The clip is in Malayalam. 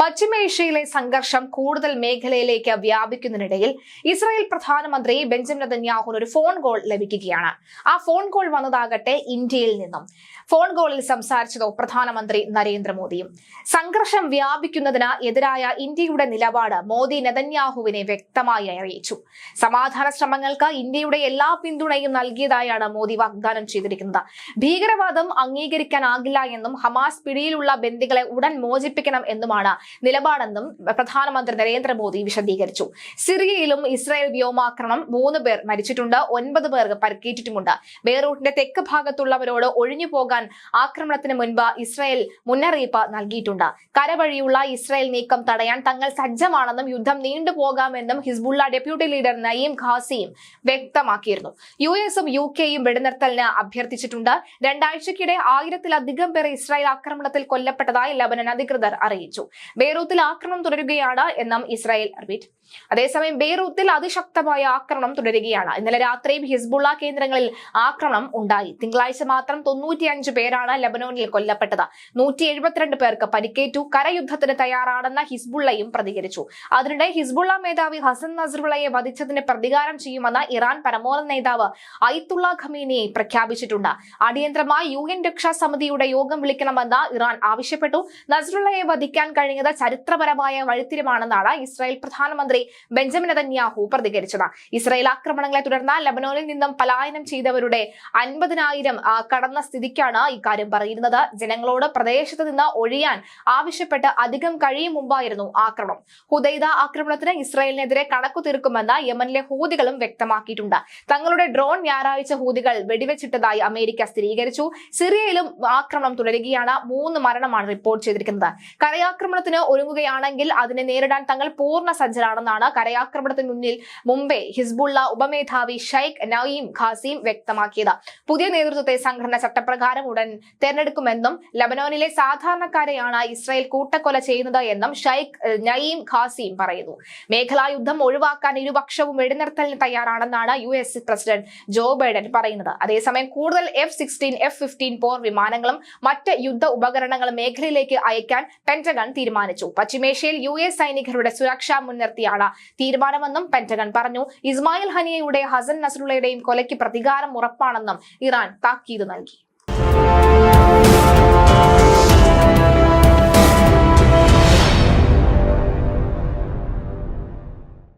പശ്ചിമേഷ്യയിലെ സംഘർഷം കൂടുതൽ മേഖലയിലേക്ക് വ്യാപിക്കുന്നതിനിടയിൽ ഇസ്രായേൽ പ്രധാനമന്ത്രി ബെഞ്ചമിൻ നെതന്യാഹുവിന് ഒരു ഫോൺ കോൾ ലഭിക്കുകയാണ്. ആ ഫോൺ കോൾ വന്നതാകട്ടെ ഇന്ത്യയിൽ നിന്നും. ഫോൺ കോളിൽ സംസാരിച്ചതോ പ്രധാനമന്ത്രി നരേന്ദ്രമോദിയും. സംഘർഷം വ്യാപിക്കുന്നതിന് എതിരായ ഇന്ത്യയുടെ നിലപാട് മോദി നെതന്യാഹുവിനെ വ്യക്തമായി അറിയിച്ചു. സമാധാന ശ്രമങ്ങൾക്ക് ഇന്ത്യയുടെ എല്ലാ പിന്തുണയും നൽകിയതായാണ് മോദി വാഗ്ദാനം ചെയ്തിരിക്കുന്നത്. ഭീകരവാദം അംഗീകരിക്കാനാകില്ല എന്നും ഹമാസ് പിടിയിലുള്ള ബന്ദികളെ ഉടൻ മോചിപ്പിക്കണം എന്നുമാണ് നിലപാടെന്നും പ്രധാനമന്ത്രി നരേന്ദ്രമോദി വിശദീകരിച്ചു. സിറിയയിലും ഇസ്രായേൽ വ്യോമാക്രമണം മൂന്ന് പേർ മരിച്ചിട്ടുണ്ട് ഒൻപത് പേർക്ക് പരിക്കേറ്റിട്ടുമുണ്ട്. ബെയ്റൂട്ടിന്റെ തെക്ക് ഭാഗത്തുള്ളവരോട് ഒഴിഞ്ഞു പോകാൻ ആക്രമണത്തിന് മുൻപ് ഇസ്രായേൽ മുന്നറിയിപ്പ് നൽകിയിട്ടുണ്ട്. കരവഴിയുള്ള ഇസ്രായേൽ നീക്കം തടയാൻ തങ്ങൾ സജ്ജമാണെന്നും യുദ്ധം നീണ്ടുപോകാമെന്നും ഹിസ്ബുള്ള ഡെപ്യൂട്ടി ലീഡർ നയീം ഖാസിയും വ്യക്തമാക്കിയിരുന്നു. യു എസും യു കെയും വെടിനിർത്തലിന് അഭ്യർത്ഥിച്ചിട്ടുണ്ട്. രണ്ടാഴ്ചക്കിടെ ആയിരത്തിലധികം പേർ ഇസ്രായേൽ ആക്രമണത്തിൽ കൊല്ലപ്പെട്ടതായി ലബനൻ അധികൃതർ അറിയിച്ചു. ബെയ്റൂത്തിൽ ആക്രമണം തുടരുകയാണ് എന്നും ഇസ്രായേൽ അറിയിച്ചു. അതേസമയം ബെയ്റൂത്തിൽ അതിശക്തമായ ആക്രമണം തുടരുകയാണ്. ഇന്നലെ രാത്രിയും ഹിസ്ബുള്ള കേന്ദ്രങ്ങളിൽ ആക്രമണം ഉണ്ടായി. തിങ്കളാഴ്ച മാത്രം തൊണ്ണൂറ്റിയഞ്ച് പേരാണ് ലബനോനിൽ കൊല്ലപ്പെട്ടത്. നൂറ്റി എഴുപത്തിരണ്ട് പേർക്ക് പരിക്കേറ്റു. കരയുദ്ധത്തിന് തയ്യാറാണെന്ന ഹിസ്ബുള്ളയും പ്രതികരിച്ചു. അതിനിടെ ഹിസ്ബുള്ള മേധാവി ഹസൻ നസറുള്ളയെ വധിച്ചതിന് പ്രതികാരം ചെയ്യുമെന്ന് ഇറാൻ പരമോന്നത നേതാവ് അയത്തുള്ള ഖമീനിയെ പ്രഖ്യാപിച്ചിട്ടുണ്ട്. അടിയന്തരമായി യു എൻ രക്ഷാ സമിതിയുടെ യോഗം വിളിക്കണമെന്ന് ഇറാൻ ആവശ്യപ്പെട്ടു. നസറുള്ളയെ വധിക്കാൻ കഴിഞ്ഞത് ചരിത്രപരമായ വഴിത്തിരിവാണെന്നാണ് ഇസ്രായേൽ പ്രധാനമന്ത്രി ബെഞ്ചമിൻ നെതന്യാഹു പ്രതികരിച്ചത്. ഇസ്രായേൽ ആക്രമണങ്ങളെ തുടർന്ന് ലബനോനിൽ നിന്നും പലായനം ചെയ്തവരുടെ അൻപതിനായിരം കടന്ന സ്ഥിതിക്കാണ് ഇക്കാര്യം പറയുന്നത്. ജനങ്ങളോട് പ്രദേശത്ത് നിന്ന് ഒഴിയാൻ ആവശ്യപ്പെട്ട് അധികം കഴിയും മുമ്പായിരുന്നു ആക്രമണം ഹുദൈദ ആക്രമണത്തിന് ഇസ്രായേലിനെതിരെ കണക്കു തീർക്കുമെന്ന് യമനിലെ ഹൂതികളും വ്യക്തമാക്കിയിട്ടുണ്ട്. തങ്ങളുടെ ഡ്രോൺ ഞായറാഴ്ച ഹൂതികൾ വെടിവെച്ചിട്ടതായി അമേരിക്ക സ്ഥിരീകരിച്ചു. സിറിയയിലും ആക്രമണം തുടരുകയാണ്. മൂന്ന് മരണമാണ് റിപ്പോർട്ട് ചെയ്തിരിക്കുന്നത്. കരയാക്രമണത്തിന് ഒരുങ്ങുകയാണെങ്കിൽ അതിനെ നേരിടാൻ തങ്ങൾ പൂർണ സജ്ജരാണെന്നാണ് കരയാക്രമണത്തിന് മുന്നിൽ മുംബൈ ഹിസ്ബുള്ള ഉപമേധാവി ഷൈഖ് നയീം ഖാസിം വ്യക്തമാക്കിയത്. പുതിയ നേതൃത്വത്തെ സംഘടന ചട്ടപ്രകാരം ഉടൻ തെരഞ്ഞെടുക്കുമെന്നും ലബനോനിലെ സാധാരണക്കാരെയാണ് ഇസ്രായേൽ കൂട്ടക്കൊല ചെയ്യുന്നത് എന്നും ഷൈഖ് നയീം ഖാസിം പറയുന്നു. മേഖലാ യുദ്ധം ഒഴിവാക്കാൻ ഇരുപക്ഷവും വെടിനിർത്തലിന് തയ്യാറാണെന്നാണ് U S president Joe Biden പറയുന്നത്. അതേസമയം കൂടുതൽ എഫ് സിക്സ്റ്റീൻ എഫ് ഫിഫ്റ്റീൻ പോർ വിമാനങ്ങളും മറ്റ് യുദ്ധ ഉപകരണങ്ങളും മേഖലയിലേക്ക് അയക്കാൻ പെന്റഗൺ തീരുമാനിച്ചു. പശ്ചിമേഷ്യയിൽ യു എസ് സൈനികരുടെ സുരക്ഷ മുൻനിർത്തിയാണ് തീരുമാനമെന്നും പെന്റഗൺ പറഞ്ഞു. ഇസ്മായിൽ ഹനിയയുടെ ഹസൻ നസറുള്ളയുടെയും കൊലയ്ക്ക് പ്രതികാരം ഉറപ്പാണെന്നും ഇറാൻ താക്കീത് നൽകി.